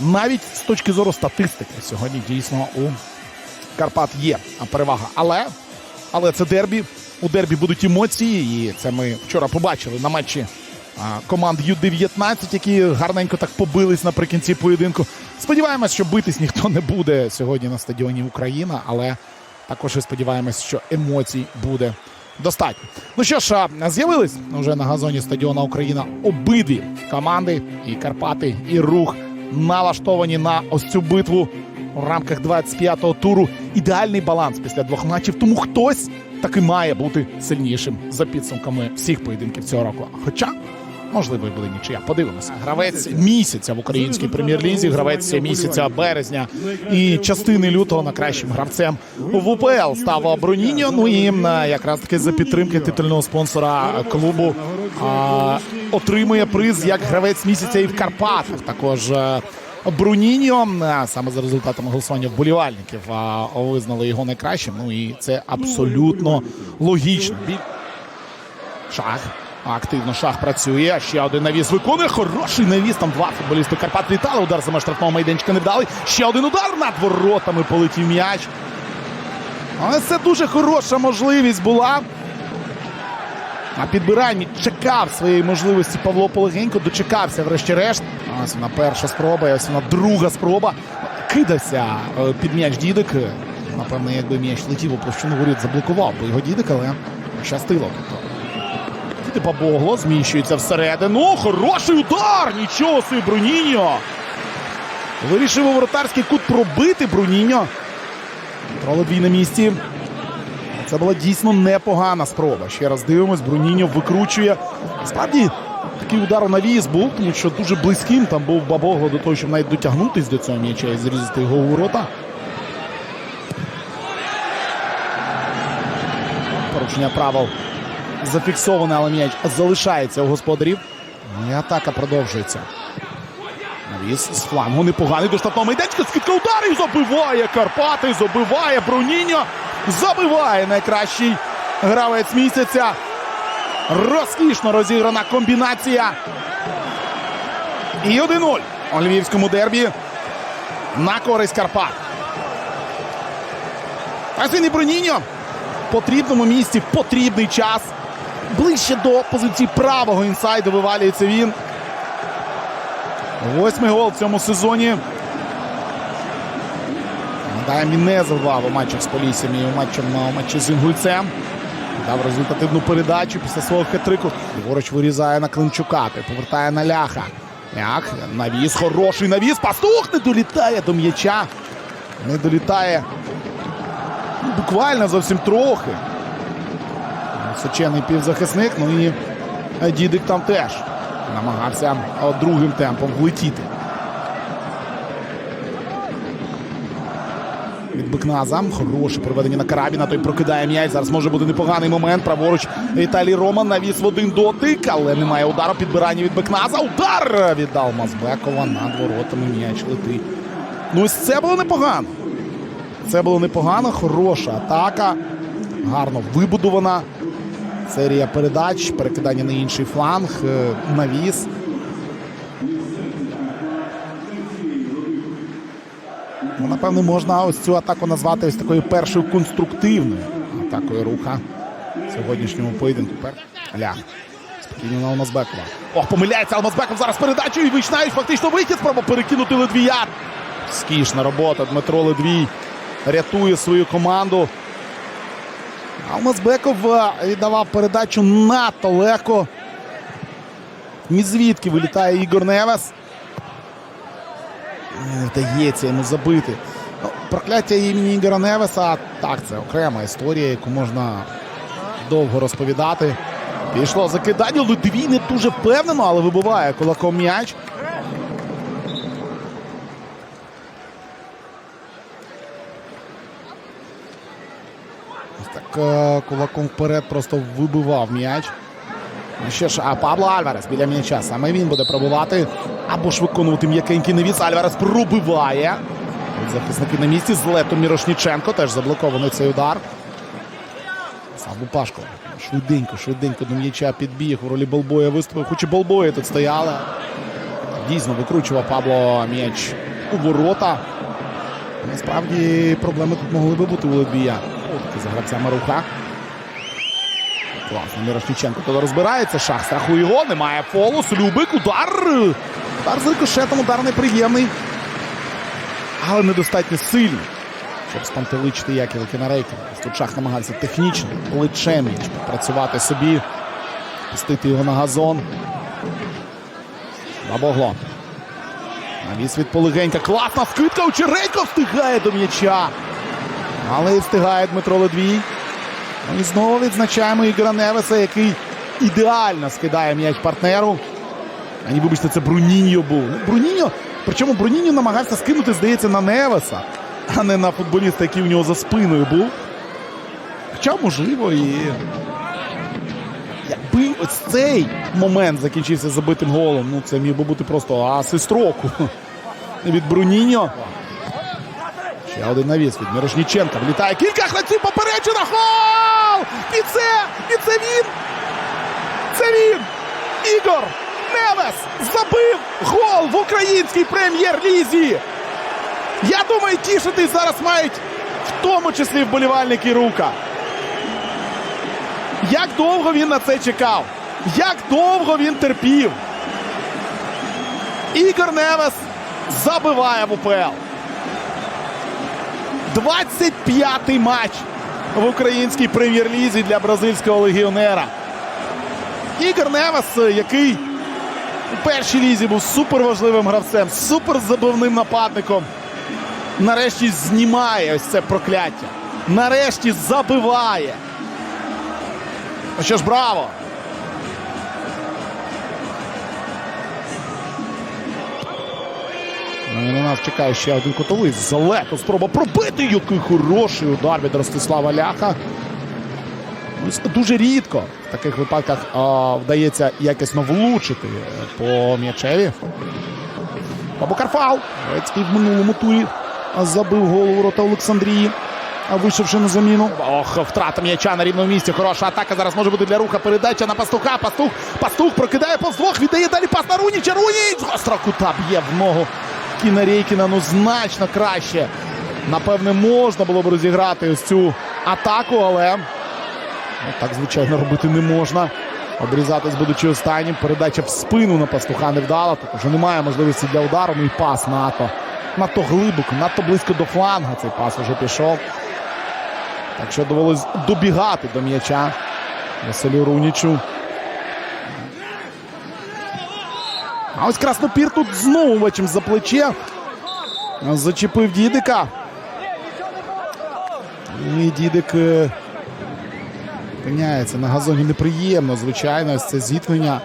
навіть з точки зору статистики, сьогодні дійсно у Карпат є перевага. Але, але це дербі. У дербі будуть емоції, і це ми вчора побачили на матчі команд Ю-19, які гарненько так побились наприкінці поєдинку. Сподіваємось, що битись ніхто не буде сьогодні на стадіоні Україна, але також і сподіваємось, що емоцій буде достатньо. Ну що ж, з'явились вже на газоні стадіона Україна обидві команди, і Карпати, і рух налаштовані на ось цю битву у рамках 25-го туру. Ідеальний баланс після двох матчів. Тому хтось таки має бути сильнішим за підсумками всіх поєдинків цього року. Хоча. Можливо, і буде нічия. Подивимося. Гравець місяця в українській прем'єр-лізі, гравець місяця березня і частини лютого на кращим гравцем в УПЛ став Броніньо. Ну і якраз таки за підтримки титульного спонсора клубу отримує приз як гравець місяця і в Карпатах. Також е, Бруніньо е, саме за результатами голосування вболівальників визнали його найкращим. Ну і це абсолютно логічно. Шах. Активно шах працює. Ще один навіс виконує. Хороший навіс. Там два футболісти Карпат літали. Удар за штрафного майданчика не вдалий. Ще один удар над воротами полетів м'яч. Але це дуже хороша можливість була. На підбиранні чекав своєї можливості Павло Полегенько. Дочекався, врешті-решт. Ось вона перша спроба, і ось вона друга спроба. Кидався е, під м'яч дідик. Напевно, якби м'яч летів у площину воріт, заблокував би його дідик, але щастило. Тобто Діти Бабогло зміщується всередину. Хороший удар! Нічого собі Бруніньо. Вирішив у воротарський кут пробити Бруніньо. Тролодвій на місці. Це була дійсно непогана спроба. Ще раз дивимось, Бруніньо викручує. Справді такий удар у навіс був, тому що дуже близьким там був Бабогло до того, щоб навіть дотягнутись до цього м'яча і зрізати його у ворота. Порушення правил зафіксоване, але м'яч залишається у господарів. Ну І атака продовжується. Навіс з флангу непоганий до штатного майданчика. Скидка ударів забиває Карпати, забиває Бруніньо. Забиває найкращий гравець місяця. Розкішно розіграна комбінація. І 1-0 у львівському дербі на користь Карпат. А сьогодні Бруніньо в потрібному місці, в потрібний час. Ближче до позиції правого інсайду вивалюється він. Восьмий гол в цьому сезоні. Він не забував у матчах з Поліссям і у матчі, з Інгульцем. Дав результативну передачу після свого хитрику. Ліворуч вирізає на Климчука. Повертає на ляха. Лях, навіс, хороший навіс. Пастух не долітає до м'яча. Не долітає. Ну, Буквально зовсім трохи. Височений півзахисник. Ну і дідик там теж намагався другим темпом влетіти. Від Бекназа. Хороше проведення на карабіна. Той прокидає м'яч. Зараз може бути непоганий момент. Праворуч Віталій Роман навіс в один дотик, але немає удару. Підбирання від Бекназа. Удар віддав Мазбекова над воротами. М'яч летить. Ну ось це було непогано. Це було непогано. Хороша атака. Гарно вибудована. Серія передач, перекидання на інший фланг, е, навіс. Напевно, можна ось цю атаку назвати ось такою першою конструктивною атакою руха в сьогоднішньому поєдинку. Лях. Спокійно на Алмазбекова. Ох, помиляється Алмазбеков зараз передачу і вичнають фактично вихід. Спроба перекинути Ледвія. Скішна робота. Дмитро Ледвій рятує свою команду. Алмазбеков е, віддавав передачу надто легко. Ні вилітає Ігор Невес. Не вдається йому забити. Ну, прокляття імені Ігора Невеса. Так, це окрема історія, яку можна довго розповідати. Пішло закидання. Ледвій не дуже впевнено, але вибиває кулаком м'яч. Ось так е, кулаком вперед просто вибивав м'яч. Ну Ще ж, а Пабло Альварес біля м'яча. Саме він буде пробувати. Або ж виконувати м'якенький навіс. Альварес пробиває. Захисники на місці. З Летом Мірошніченко. Теж заблокований цей удар. Сам Лупашко. Швиденько, швиденько до м'яча підбіг. У ролі Болбоя виступив. Хоч і Болбої тут стояли. Дійсно викручував Пабло м'яч у ворота. Насправді проблеми тут могли би бути у Ледвія. Таки за гравцями руха. Класно, Мірошніченко туди розбирається. Шах страхує його, немає фолу. Любик, удар. Удар з рикошетом, удар неприємний. Але недостатньо сильний, щоб спантеличити Яківа Кінарейка. Тут шах намагався технічно, плечем між попрацювати собі, пустити його на газон. Бабогло. Навіс від полегенька. Класна скидка. Очеренько встигає до м'яча. Але і встигає Дмитро Ледвій. Ну І знову відзначаємо Ігора Невеса, який ідеально скидає м'яч партнеру. А ні, вибачте, це Бруніньо був. Ну, Бруніньо, причому Бруніньо намагався скинути, здається, на Невеса, а не на футболіста, який у нього за спиною був. Хоча, можливо, і. Якби ось цей момент закінчився забитим голом, ну це міг би бути просто асист року від Бруніньо. Ще один навіс від Мірошніченка. Влітає кілька гравців попереджено. Гол! І це! І це він! Це він! Ігор Невес забив гол в українській прем'єр-лізі. Я думаю, тішитись зараз мають в тому числі вболівальники рука. Як довго він на це чекав? Як довго він терпів? Ігор Невес забиває в УПЛ. 25-й матч в українській прем'єр-лізі для бразильського легіонера. Ігор Невес, який у першій лізі був суперважливим гравцем, суперзабивним нападником. Нарешті знімає ось це прокляття. Нарешті забиває. Ну що ж, браво! Ну на нас чекає ще один котовий. Залето спроба пробити. Який хороший удар від Ростислава Ляха. Дуже рідко в таких випадках а, вдається якісно влучити е, по м'ячеві. Бабукар фал. Грецький в минулому турі забив гол у ворота Олександрії, вийшовши на заміну. Ох, втрата м'яча на рівному місці. Хороша атака зараз може бути для руха. Передача на пастуха. Пастух. Пастух прокидає повз двох. Віддає далі пас на Руніча. Руніч! Гостра кута б'є в ногу Кіна Рейкіна. Ну значно краще. Напевне, можна було б розіграти ось цю атаку, але ну, так, звичайно, робити не можна. Обрізатись, будучи останнім. Передача в спину на пастуха не вдала. Тут вже немає можливості для удару. Ну і пас НАТО. Надто глибоко, надто близько до фланга цей пас вже пішов. Так що довелось добігати до м'яча Василю Рунічу. А ось Краснопір тут знову бачимо за плече. Зачепив дідика. І дідик е, опиняється на газоні неприємно, звичайно, ось це зіткнення.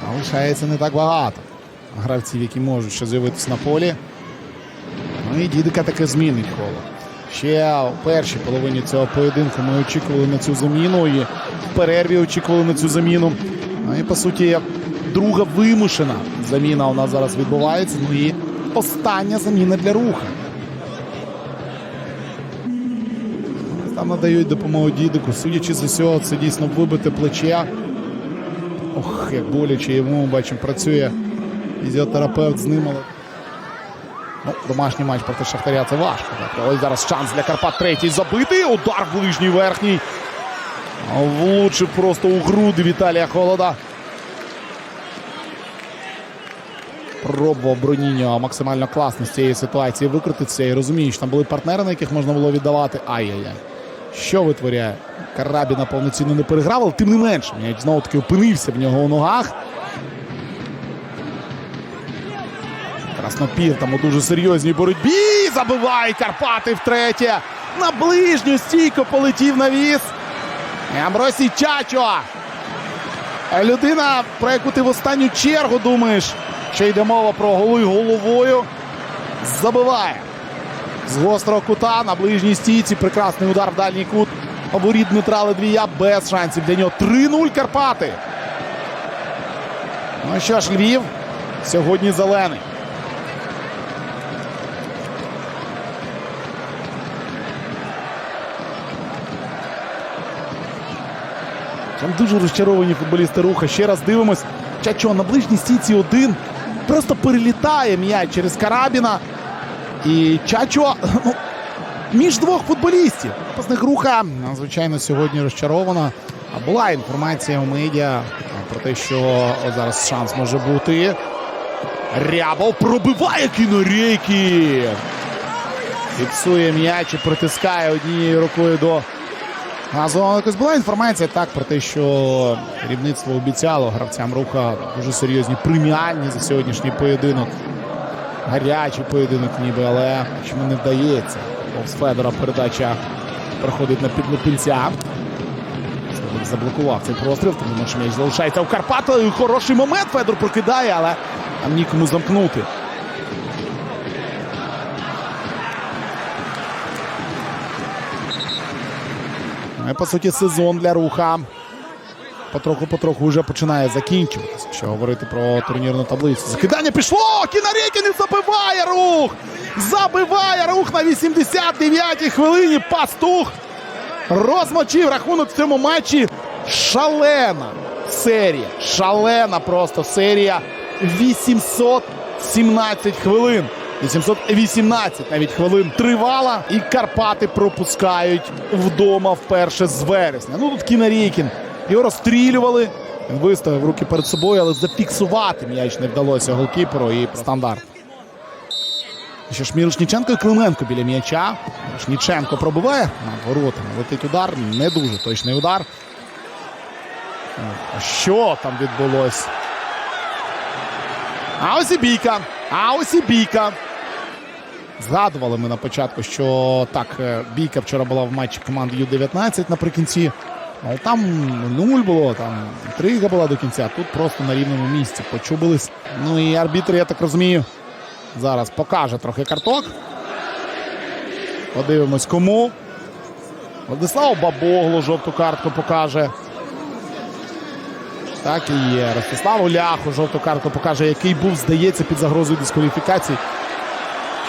Залишається не так багато гравців, які можуть ще з'явитися на полі. Ну і дідика таки змінить коло. Ще у першій половині цього поєдинку ми очікували на цю заміну. І в перерві очікували на цю заміну. Ну і по суті, друга вимушена заміна у нас зараз відбувається. Ну і остання заміна для руха. Там надають допомогу дідику. Судячи з усього, це дійсно вибите плече. Ох, як боляче йому бачимо, працює фізіотерапевт з ним. Але... Ну, домашній матч проти Шахтаря це важко. Так. Ось зараз шанс для Карпат третій забитий. Удар ближній верхній. Влучив просто у груди Віталія Холода. Пробував Броніньо максимально класно з цієї ситуації викрутитися і розуміє, що там були партнери, на яких можна було віддавати. Ай-яй-яй. Що витворяє? Карабіна повноцінно не переграв, але тим не менше. Знову таки опинився в нього у ногах. Краснопір там у дуже серйозній боротьбі. Забивають Карпати втретє. На ближню стійко полетів навіс. Амбросій Чачо. Людина, про яку ти в останню чергу думаєш, що йде мова про голи головою. Забиває. З гострого кута на ближній стійці. Прекрасний удар в дальній кут. Оборіт Дмитра Ледвія без шансів для нього. 3-0 Карпати. Ну що ж, Львів сьогодні зелений. Там дуже розчаровані футболісти руха. Ще раз дивимось. Чачо на ближній стійці один. Просто перелітає м'яч через Карабіна. І Чачо ну, між двох футболістів. Пасник руха, звичайно, сьогодні розчарована. А була інформація у медіа про те, що зараз шанс може бути. Рябов пробиває кінорейки. Фіксує м'яч і притискає однією рукою до газону. Якось була інформація так про те, що керівництво обіцяло гравцям руха дуже серйозні преміальні за сьогоднішній поєдинок. Гарячий поєдинок ніби, але чому не вдається. Повз Федора передача проходить на. Славик заблокував цей простріл, тому що м'яч залишається у Карпата. Хороший момент Федор прокидає, але там нікому замкнути. По суті, сезон для руха. Потроху-потроху вже починає закінчуватися. Якщо говорити про турнірну таблицю. Закидання пішло! Кінарєкін забиває рух! Забиває рух на 89-й хвилині. Пастух розмочив рахунок в цьому матчі. Шалена серія. Шалена просто серія. 817 хвилин. 818 навіть хвилин тривала. І Карпати пропускають вдома вперше з вересня. Ну тут Кінарєкін. Його розстрілювали. Він виставив руки перед собою, але зафіксувати м'яч не вдалося голкіперу і стандарт. Що ж Мірошніченко і Клименко біля м'яча. Мірошніченко пробиває над воротами. Летить удар. Не дуже точний удар. Що там відбулось? А ось і бійка. А ось і бійка. Згадували ми на початку, що так, е, бійка вчора була в матчі команди Ю-19 наприкінці. Але там нуль було, там інтрига була до кінця. Тут просто на рівному місці почубились. Ну і арбітр, я так розумію, зараз покаже трохи карток. Подивимось кому. Владислав Бабогло жовту картку покаже. Так і є. Ростиславу Ляху жовту картку покаже, який був, здається, під загрозою дискваліфікації.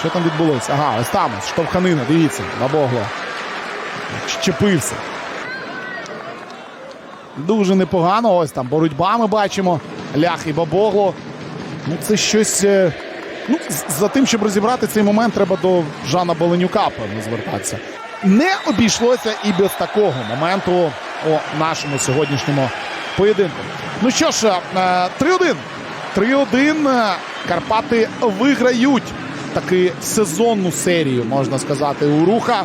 Що там відбулося? Ага, ось там штовханина, дивіться, Бабогло. Щепився. Дуже непогано. Ось там боротьба ми бачимо. Лях і Бабогло. Ну, це щось. е, Ну, за тим, щоб розібрати цей момент, треба до Жана Боленюка, певно, звертатися. Не обійшлося і без такого моменту у нашому сьогоднішньому поєдинку. Ну що ж, е, 3-1. 3-1. Е, Карпати виграють таки сезонну серію, можна сказати, у руха.